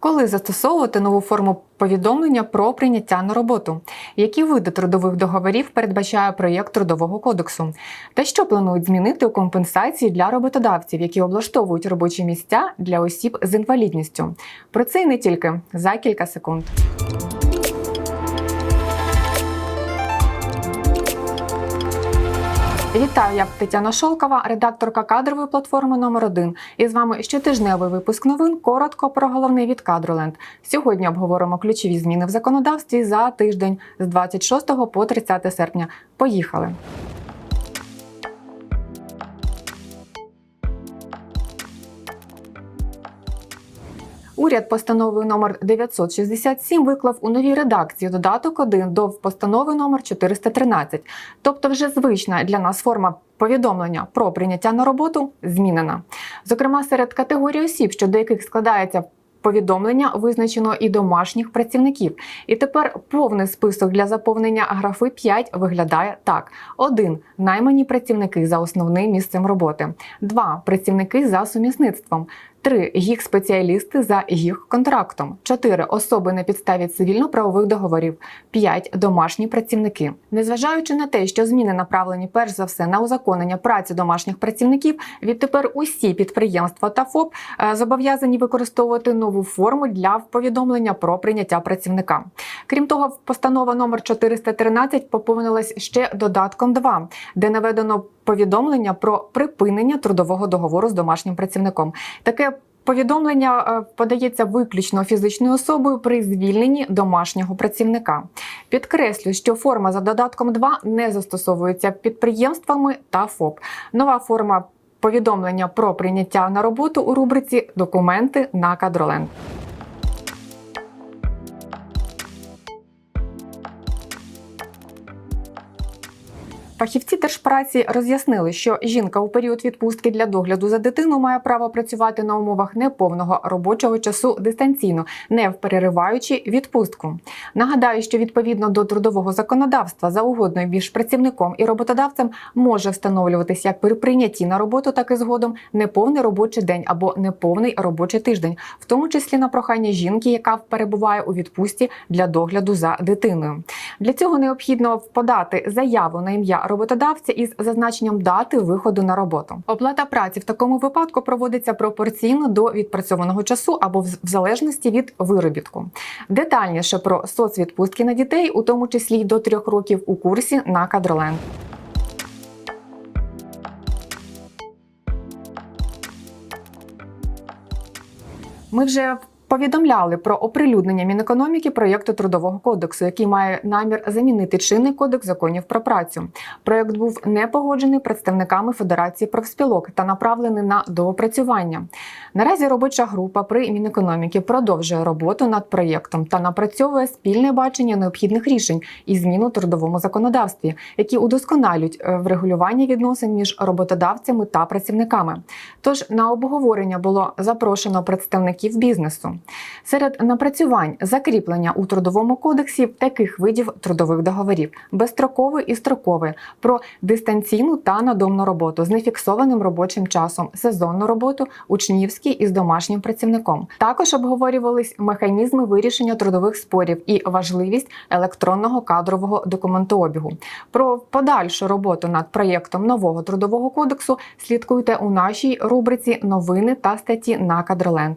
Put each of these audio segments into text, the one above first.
Коли застосовувати нову форму повідомлення про прийняття на роботу, які види трудових договорів передбачає проєкт трудового кодексу, та що планують змінити у компенсації для роботодавців, які облаштовують робочі місця для осіб з інвалідністю? Про це і не тільки за кілька секунд. Вітаю, я Тетяна Шолкова, редакторка кадрової платформи номер 1 І з вами щотижневий випуск новин. Коротко про головний від Кадроленд. Сьогодні обговоримо ключові зміни в законодавстві за тиждень з 26 по 30 серпня. Поїхали. Уряд постановою номер 967 виклав у новій редакції додаток 1 до постанови номер 413. Тобто, вже звична для нас форма повідомлення про прийняття на роботу змінена. Зокрема, серед категорій осіб, щодо яких складається повідомлення, визначено і домашніх працівників. І тепер повний список для заповнення графи 5 виглядає так: 1. наймані працівники за основним місцем роботи, 2. працівники за сумісництвом. 3. їх спеціалісти за їх контрактом, 4. особи на підставі цивільно-правових договорів, 5. домашні працівники. Незважаючи на те, що зміни направлені перш за все на узаконення праці домашніх працівників, відтепер усі підприємства та ФОП е, зобов'язані використовувати нову форму для повідомлення про прийняття працівника. Крім того, постанова номер 413 поповнилась ще додатком 2, де наведено повідомлення про припинення трудового договору з домашнім працівником. Таке Повідомлення е, подається виключно фізичною особою при звільненні домашнього працівника. Підкреслю, що форма за додатком 2 не застосовується підприємствами та ФОП. Нова форма повідомлення про прийняття на роботу у рубриці Документи на кадроленд. Фахівці держпраці роз'яснили, що жінка у період відпустки для догляду за дитину має право працювати на умовах неповного робочого часу дистанційно, не перериваючи відпустку. Нагадаю, що відповідно до трудового законодавства за угодною між працівником і роботодавцем може встановлюватися як при прийнятті на роботу, так і згодом неповний робочий день або неповний робочий тиждень, в тому числі на прохання жінки, яка перебуває у відпустці для догляду за дитиною. Для цього необхідно подати заяву на ім'я роботодавця із зазначенням дати виходу на роботу. Оплата праці в такому випадку проводиться пропорційно до відпрацьованого часу або в залежності від виробітку. Детальніше про соцвідпустки на дітей, у тому числі й до трьох років, у курсі на кадроленд. Ми вже Повідомляли про оприлюднення Мінекономіки проєкту трудового кодексу, який має намір замінити чинний кодекс законів про працю. Проєкт був не погоджений представниками Федерації профспілок та направлений на доопрацювання. Наразі робоча група при Мінекономіки продовжує роботу над проєктом та напрацьовує спільне бачення необхідних рішень і змін у трудовому законодавстві, які удосконалюють е, врегулювання відносин між роботодавцями та працівниками. Тож на обговорення було запрошено представників бізнесу. Серед напрацювань закріплення у трудовому кодексі таких видів трудових договорів: безстроковий і строковий, про дистанційну та надомну роботу з нефіксованим робочим часом, сезонну роботу, учнівський із домашнім працівником. Також обговорювались механізми вирішення трудових спорів і важливість електронного кадрового документообігу. Про подальшу роботу над проєктом нового трудового кодексу слідкуйте у нашій рубриці новини та статті на Кадроленд.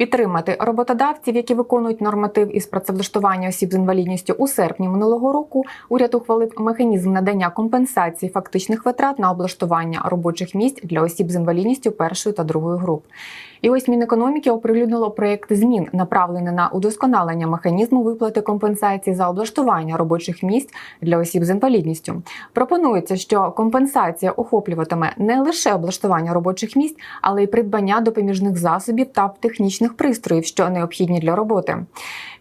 підтримати роботодавців, які виконують норматив із працевлаштування осіб з інвалідністю у серпні минулого року. Уряд ухвалив механізм надання компенсації фактичних витрат на облаштування робочих місць для осіб з інвалідністю першої та другої груп. І ось Мінекономіки оприлюднило проєкт змін, направлений на удосконалення механізму виплати компенсації за облаштування робочих місць для осіб з інвалідністю. Пропонується, що компенсація охоплюватиме не лише облаштування робочих місць, але й придбання допоміжних засобів та технічних пристроїв, що необхідні для роботи.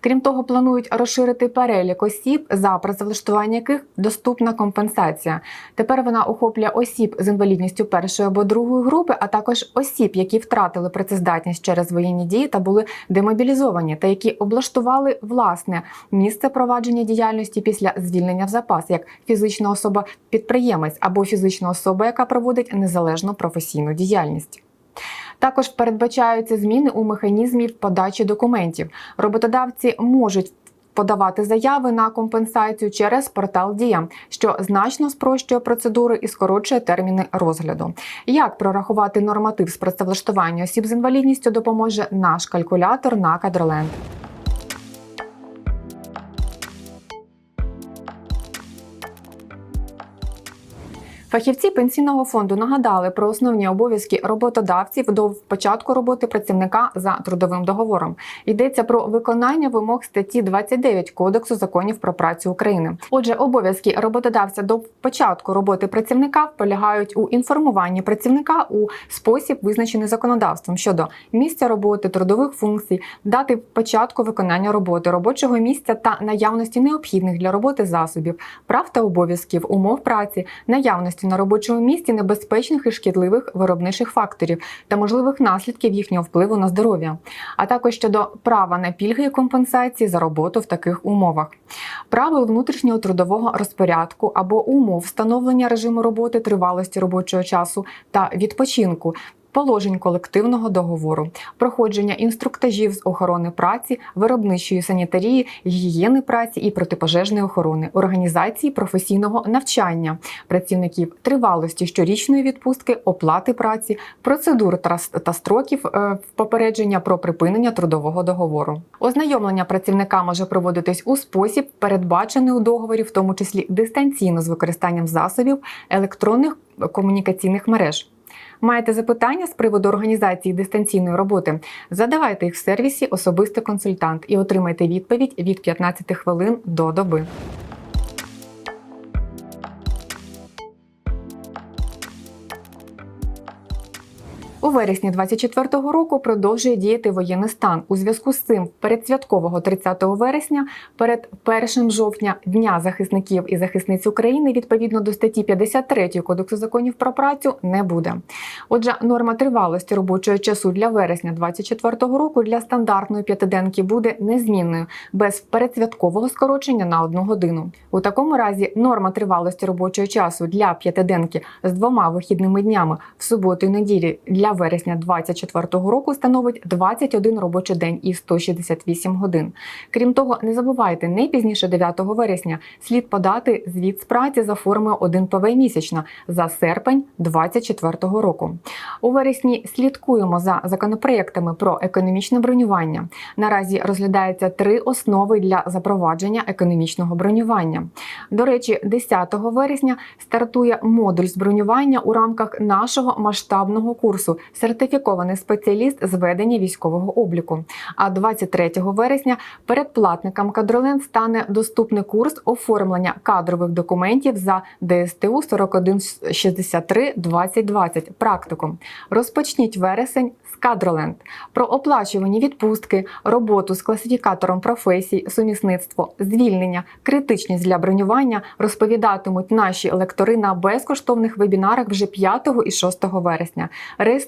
Крім того, планують розширити перелік осіб, за працевлаштування яких доступна компенсація. Тепер вона охоплює осіб з інвалідністю першої або другої групи, а також осіб, які втратили працездатність через воєнні дії та були демобілізовані, та які облаштували власне місце провадження діяльності після звільнення в запас, як фізична особа-підприємець або фізична особа, яка проводить незалежну професійну діяльність. Також передбачаються зміни у механізмі подачі документів. Роботодавці можуть подавати заяви на компенсацію через портал Дія, що значно спрощує процедури і скорочує терміни розгляду. Як прорахувати норматив з працевлаштування осіб з інвалідністю допоможе наш калькулятор на кадроленд. Фахівці пенсійного фонду нагадали про основні обов'язки роботодавців до початку роботи працівника за трудовим договором. Йдеться про виконання вимог статті 29 Кодексу законів про працю України. Отже, обов'язки роботодавця до початку роботи працівника полягають у інформуванні працівника у спосіб, визначений законодавством щодо місця роботи, трудових функцій, дати початку виконання роботи, робочого місця та наявності необхідних для роботи засобів, прав та обов'язків, умов праці, наявності на робочому місці небезпечних і шкідливих виробничих факторів та можливих наслідків їхнього впливу на здоров'я, а також щодо права на пільги і компенсації за роботу в таких умовах, правил внутрішнього трудового розпорядку або умов встановлення режиму роботи, тривалості робочого часу та відпочинку. Положень колективного договору, проходження інструктажів з охорони праці, виробничої санітарії, гігієни праці і протипожежної охорони, організації професійного навчання працівників, тривалості щорічної відпустки, оплати праці, процедур та- строків е, попередження про припинення трудового договору. Ознайомлення працівника може проводитись у спосіб, передбачений у договорі, в тому числі дистанційно з використанням засобів електронних комунікаційних мереж. Маєте запитання з приводу організації дистанційної роботи? Задавайте їх в сервісі Особистий консультант і отримайте відповідь від 15 хвилин до доби. У вересні 24-го року продовжує діяти воєнний стан. У зв'язку з цим передсвяткового 30 вересня, перед 1 жовтня Дня захисників і захисниць України відповідно до статті 53 Кодексу законів про працю не буде. Отже, норма тривалості робочого часу для вересня 24-го року для стандартної п'ятиденки буде незмінною без передсвяткового скорочення на одну годину. У такому разі норма тривалості робочого часу для п'ятиденки з двома вихідними днями в суботу і неділі для вересня 2024 року становить 21 робочий день і 168 годин. Крім того, не забувайте, не пізніше 9 вересня слід подати звіт з праці за формою 1 ПВ місячно за серпень 2024 року. У вересні слідкуємо за законопроектами про економічне бронювання. Наразі розглядається три основи для запровадження економічного бронювання. До речі, 10 вересня стартує модуль з у рамках нашого масштабного курсу сертифікований спеціаліст з ведення військового обліку. А 23 вересня передплатникам кадроленд стане доступний курс оформлення кадрових документів за ДСТУ 4163 2020 практикум. Розпочніть вересень з кадроленд про оплачувані відпустки, роботу з класифікатором професій, сумісництво, звільнення, критичність для бронювання розповідатимуть наші лектори на безкоштовних вебінарах вже 5 і 6 вересня.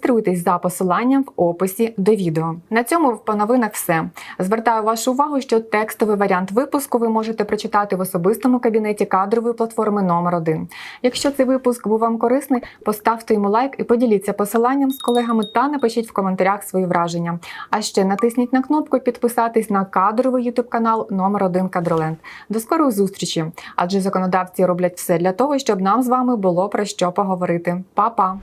Реєструйтесь за посиланням в описі до відео. На цьому по новинах все. Звертаю вашу увагу, що текстовий варіант випуску ви можете прочитати в особистому кабінеті кадрової платформи номер 1 Якщо цей випуск був вам корисний, поставте йому лайк і поділіться посиланням з колегами та напишіть в коментарях свої враження. А ще натисніть на кнопку підписатись на кадровий ютуб канал номер 1 Кадроленд. До скорої зустрічі! Адже законодавці роблять все для того, щоб нам з вами було про що поговорити. Па-па!